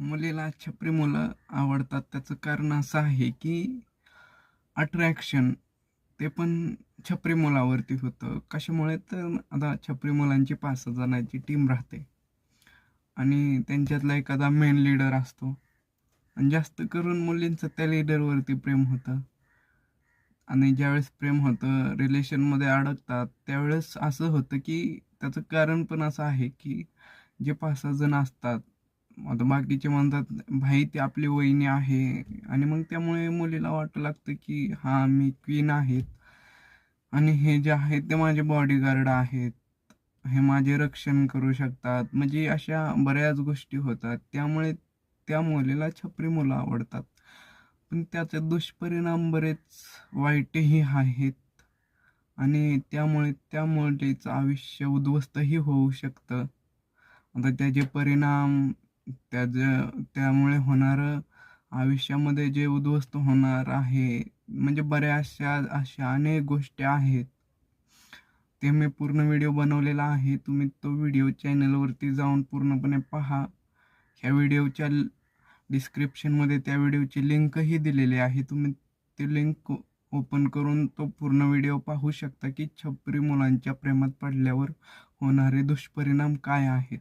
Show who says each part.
Speaker 1: मुलीला छपरी मुलं आवडतात. त्याचं कारण असं आहे की अट्रॅक्शन ते पण छपरी मुलावरती होतं. कशामुळे तर आता छपरी मुलांची पाच सहा जणांची टीम राहते. आणि त्यांच्यातला एखादा मेन लीडर असतो. आणि जास्त करून मुलींचं त्या लीडरवरती प्रेम होतं. आणि ज्यावेळेस प्रेम होतं रिलेशनमध्ये अडकतात त्यावेळेस असं होतं की त्याचं कारण पण असं आहे की जे पाच सहा जण असतात आता बाकीचे म्हणतात भाई ती आपली वहिनी आहे. आणि मग त्यामुळे मुलीला वाटू लागतं की हां मी क्वीन आहेत. आणि हे जे आहेत ते माझे बॉडीगार्ड आहेत. हे माझे रक्षण करू शकतात. म्हणजे अशा बऱ्याच गोष्टी होतात. त्यामुळे त्या मुलीला छपरी मुलं आवडतात. पण त्याचे दुष्परिणाम बरेच वाईटही आहेत. आणि त्यामुळे त्या मुलीचं आयुष्य उद्ध्वस्तही होऊ शकतं. आता त्याचे परिणाम त्याचं त्यामुळे होणारं आयुष्यामध्ये जे उद्ध्वस्त होणार आहे म्हणजे बऱ्याचशा अशा अनेक गोष्टी आहेत. ते मी पूर्ण व्हिडिओ बनवलेला आहे. तुम्ही तो व्हिडिओ चॅनलवरती जाऊन पूर्णपणे पहा. ह्या व्हिडिओच्या डिस्क्रिप्शनमध्ये त्या व्हिडिओची लिंकही दिलेली आहे. तुम्ही ते लिंक ओपन करून तो पूर्ण व्हिडिओ पाहू शकता की छपरी मुलांच्या प्रेमात पडल्यावर होणारे दुष्परिणाम काय आहेत.